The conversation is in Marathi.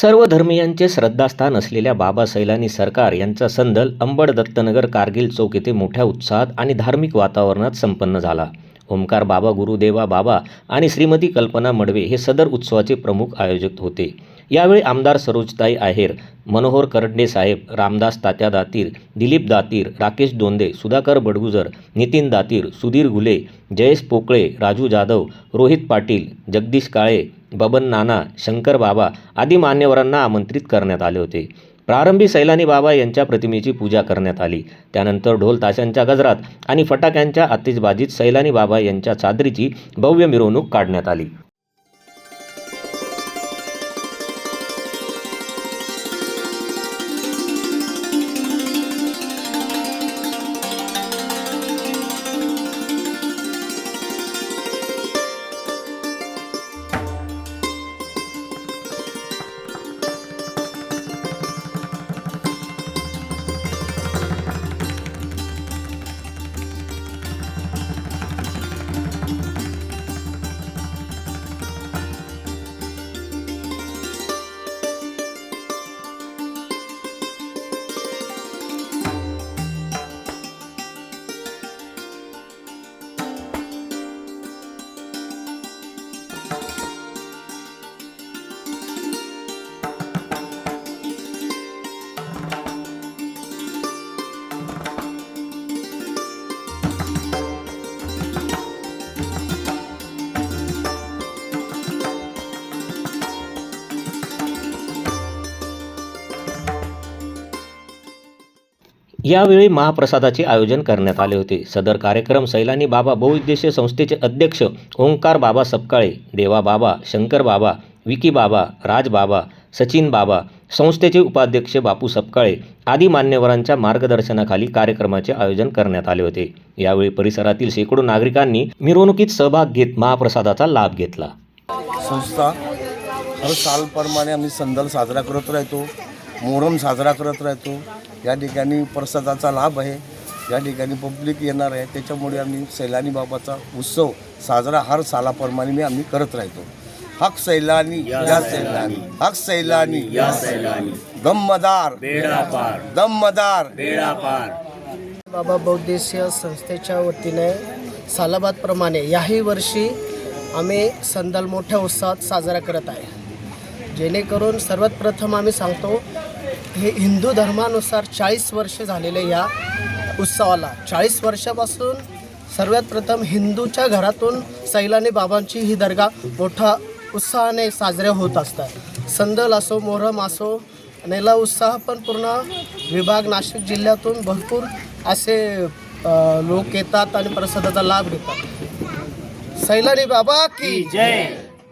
सर्व धर्मियांचे श्रद्धास्थान असलेल्या बाबा सैलानी सरकार यांचा संदल अंबड दत्तनगर कारगिल चौक येथे मोठ्या उत्साहात आणि धार्मिक वातावरणात संपन्न झाला. ओमकार बाबा गुरुदेवा बाबा आणि श्रीमती कल्पना मडवे हे सदर उत्सवाचे प्रमुख आयोजक होते. यावेळी आमदार सरोजताई आहेर मनोहर करडणे साहेब रामदास तात्या दातीर दिलीप दातीर राकेश दोंदे सुधाकर बडगुजर नितीन दातीर सुधीर गुले जयेश पोकळे राजू जाधव रोहित पाटील जगदीश काळे बबन नाना शंकर बाबा आदी मान्यवरांना आमंत्रित करण्यात आले होते. प्रारंभी सैलानी बाबा यांच्या प्रतिमेची पूजा करण्यात आली. त्यानंतर ढोल ताशांच्या गजरात आणि फटाक्यांच्या आतिषबाजीत सैलानी बाबा यांच्या चादरीची भव्य मिरवणूक काढण्यात आली. यावेळी महाप्रसादाचे आयोजन करण्यात आले होते. सदर कार्यक्रम सैलानी बाबा बहुउद्देशीय संस्थेचे अध्यक्ष ओंकार बाबा सपकाळे देवा बाबा शंकर बाबा विकी बाबा राज बाबा सचिन बाबा संस्थेचे उपाध्यक्ष बापू सपकाळे आदी मान्यवरांच्या मार्गदर्शनाखाली कार्यक्रमाचे आयोजन करण्यात आले होते. यावेळी परिसरातील शेकडो नागरिकांनी मिरवणुकीत सहभाग घेत महाप्रसादाचा लाभ घेतला. संस्था हर सालप्रमाणे आम्ही संदल साजरा करत राहतो मोहरम साजरा करत राहतो. या ठिकाणी प्रसादाचा लाभ आहे. या ठिकाणी पब्लिक येणार आहे. त्याच्यामुळे आम्ही सैलानी बाबाचा उत्सव साजरा हर सालाप्रमाणे मी आम्ही करत राहतो. हक सैलानी या सैलानी. हक सैलानी. या सैलानी. दम्मदार बेडा पार. दम्मदार बेडा पार. बाबा बौद्धिशीय संस्थेच्या वतीने सालाबादप्रमाणे याही वर्षी आम्ही संदल मोठ्या उत्साहात साजरा करत आहे. जेणेकरून सर्वात प्रथम आम्ही सांगतो हे हिंदू धर्मानुसार चाळीस वर्ष झालेले या उत्सवाला. चाळीस वर्षापासून सर्वात प्रथम हिंदूच्या घरातून सैलानी बाबांची ही दर्गा मोठा उत्साहाने साजऱ्या होत असतात. संदल असो मोहरम असो नेला उत्साह पण पूर्ण विभाग नाशिक जिल्ह्यातून भरपूर असे लोक येतात आणि प्रसादाचा लाभ घेतात. सैलानी बाबा की जय.